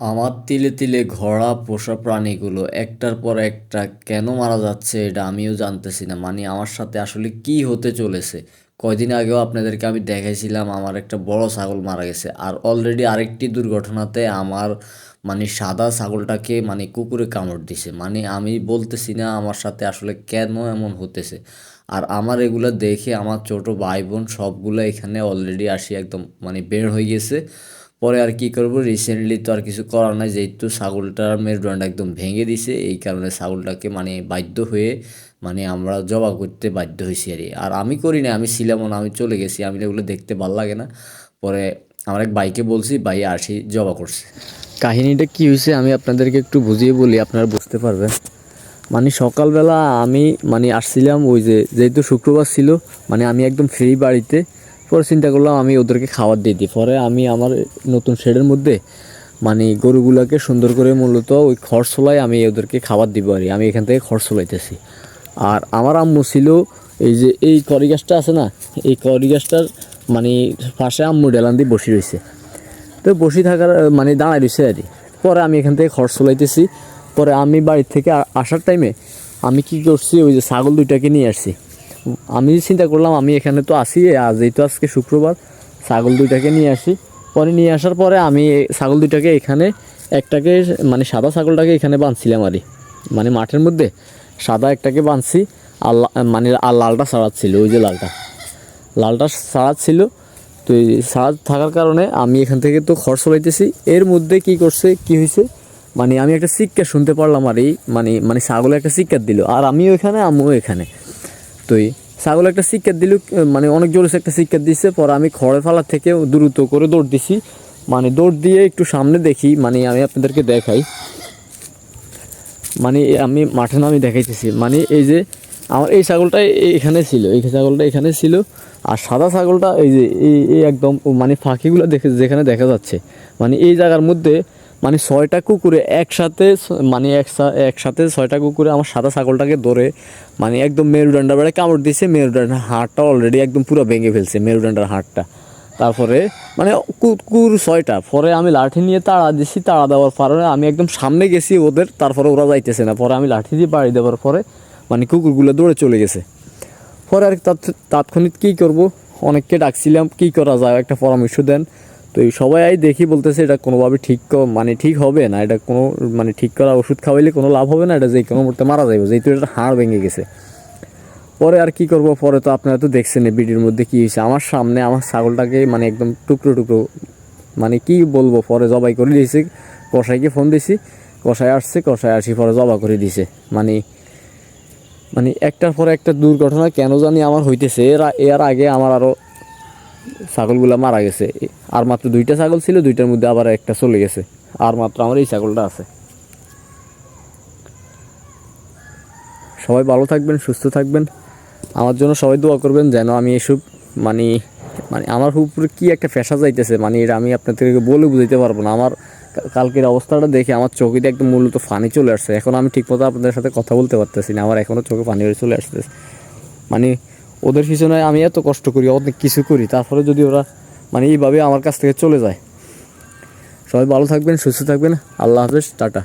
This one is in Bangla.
আমার তিলে তিলে ঘোড়া, পোষা প্রাণীগুলো একটার পর একটা কেন মারা যাচ্ছে এটা আমিও জানতেছি না। মানে আমার সাথে আসলে কি হতে চলেছে? কয়দিন আগেও আপনাদেরকে আমি দেখাইছিলাম আমার একটা বড় ছাগল মারা গেছে। আর অলরেডি আরেকটি দুর্ঘটনাতে আমার মানে সাদা ছাগলটাকে মানে কুকুরে কামড় দিছে। মানে আমি বলতেছি না আমার সাথে আসলে কেন এমন হতেছে। আর আমার এগুলো দেখে আমার ছোট ভাই বোন সবগুলো এখানে অলরেডি আসি একদম মানে বের হয়ে গেছে। পরে আর কি করব? রিসেন্টলি তো আর কিছু করার নাই, যেহেতু ছাগলটার মেরুদণ্ড একদম ভেঙে দিছে, এই কারণে ছাগলটাকে মানে বাধ্য হয়ে মানে আমরা জবা করতে বাধ্য হয়েছি আর আর আমি করি না আমি ছিলাম না, আমি চলে গেছি, আমি এগুলো দেখতে ভালো লাগে না। পরে আমার এক বাইকে বলছি, ভাই আসি জবা করছে। কাহিনীটা কি হয়েছে আমি আপনাদেরকে একটু বুঝিয়ে বলি, আপনারা বুঝতে পারবেন। মানে সকালবেলা আমি মানে আসছিলাম ওই যে, যেহেতু শুক্রবার ছিল মানে আমি একদম ফ্রি বাড়িতে পরে চিন্তা করলাম আমি ওদেরকে খাবার দিয়ে দিই। পরে আমি আমার নতুন শেডের মধ্যে মানে গরুগুলোকে সুন্দর করে মূলত ওই খড়সোলাই আমি ওদেরকে খাবার দিব আর আমি এখান থেকে খড়সোলাইতেছি আর আমার আম্মু ছিল এই যে এই করি গাছটা আছে না, এই করি গাছটার মানে পাশে আম্মু ডেলান দিয়ে বসে রয়েছে। তো বসে থাকার মানে দাঁড়ায় রয়েছে আর। পরে আমি এখান থেকে খরচ চলাইতেছি পরে আমি বাড়ির থেকে আসার টাইমে আমি কি করছি, ওই যে ছাগল দুইটাকে নিয়ে আসছি। আমি চিন্তা করলাম, আমি এখানে তো আসি আজ এই তো আজকে শুক্রবার, ছাগল দুইটাকে নিয়ে আসি। পরে নিয়ে আসার পরে আমি ছাগল দুইটাকে এখানে, একটাকে মানে সাদা ছাগলটাকে এখানে বাঁধছিলাম আর মানে মাঠের মধ্যে সাদা একটাকে বাঁধছি, আর মানে আর লালটা ছাড়াচ্ছিল, ওই যে লালটা। লালটা সারাত ছিল তো এই সারাত থাকার কারণে আমি এখান থেকে তো খরচ চলাইতেছি এর মধ্যে কি করছে, কি হয়েছে মানে আমি একটা শিক্ষা শুনতে পারলাম আর এই মানে মানে ছাগলে একটা শিক্ষা দিল। আর আমিও এখানে আমিও এখানে। এই ছাগল একটা শিক্ষা দিল মানে অনেক জোরে একটা শিক্ষা দিচ্ছে পরে আমি খড়ে ফালার থেকে দ্রুত করে দৌড় দিছি। মানে দৌড় দিয়ে একটু সামনে দেখি মানে আমি আপনাদেরকে দেখাই। মানে আমি মাঠে নামি দেখাইতেছি। মানে এই যে আমার এই ছাগলটা এখানে ছিল, এই ছাগলটা এখানে ছিল, আর সাদা ছাগলটা এই যে এই একদম মানে ফাঁকিগুলো দেখে যেখানে দেখা যাচ্ছে। মানে এই জায়গার মধ্যে মানে ছয়টা কুকুরে একসাথে মানে একসা- একসাথে ছয়টা কুকুরে আমার সাদা ছাগলটাকে ধরে মানে একদম মেরুদণ্ডার বেড়ে কামড় দিয়েছে মেরুদণ্ডার হাড়টা অলরেডি একদম পুরো ভেঙে ফেলছে মেরুদণ্ডার হাড়টা। তারপরে মানে কুকুর ছয়টা, পরে আমি লাঠি নিয়ে তাড়া দিছি, তাড়া দেওয়ার পরে আমি একদম সামনে গেছি ওদের, তারপরে ওরা যাইতেছে না। পরে আমি লাঠি দিয়ে বাড়ি দেওয়ার পরে মানে কুকুরগুলো দৌড়ে চলে গেছে। পরে আর তাৎ- তাৎক্ষণিক কী করব? অনেককে ডাকছিলাম, কী করা যায়? একটা পরামর্শ দেন। তো এই সবাই আই দেখি বলতেছে, এটা কোনোভাবে ঠিক মানে ঠিক হবে না, এটা কোনো মানে ঠিক করা ওষুধ খাওয়াইলে কোনো লাভ হবে না, এটা যে কোনো মুহূর্তে মারা যাবে যেহেতু এটা হাড় ভেঙে গেছে। পরে আর কি করব? পরে তো আপনারা তো দেখছেন ভিডিওর মধ্যে কী হয়েছে। আমার সামনে আমার ছাগলটাকে মানে একদম টুকরো টুকরো মানে কি বলব? পরে জবাই করে দিয়েছি। কষাইকে ফোন দিছি কষাই আসছে কষাই আসি পরে জবা করে দিছে মানে মানে একটার পরে একটা দুর্ঘটনা কেন জানি আমার হইতেছে। এর এর আগে আমার আরও ছাগলগুলো মারা গেছে। আর মাত্র দুইটা ছাগল ছিল, দুইটার মধ্যে আবার একটা চলে গেছে। আর মাত্র আমার এই ছাগলটা আছে। সবাই ভালো থাকবেন, সুস্থ থাকবেন। আমার জন্য সবাই দোয়া করবেন যেন আমি এসব মানে মানে আমার উপরে কি একটা ফেসা যাইতেছে মানে এটা আমি আপনাদেরকে বলে বুঝাইতে পারব না। আমার কালকের অবস্থাটা দেখে আমার চোখে একদম মূলত ফানি চলে আসছে। এখন আমি ঠিকমতো আপনাদের সাথে কথা বলতে পারতেছি না, আমার এখনও চোখে পানি চলে আসতেছে। মানে ওদের পিছনে আমি এত কষ্ট করি, অনেক কিছু করি, তারপরে যদি ওরা মানে এইভাবে আমার কাছ থেকে চলে যায়। সবাই ভালো থাকবেন, সুস্থ থাকবেন, আল্লাহ হাফেজ, টাটা।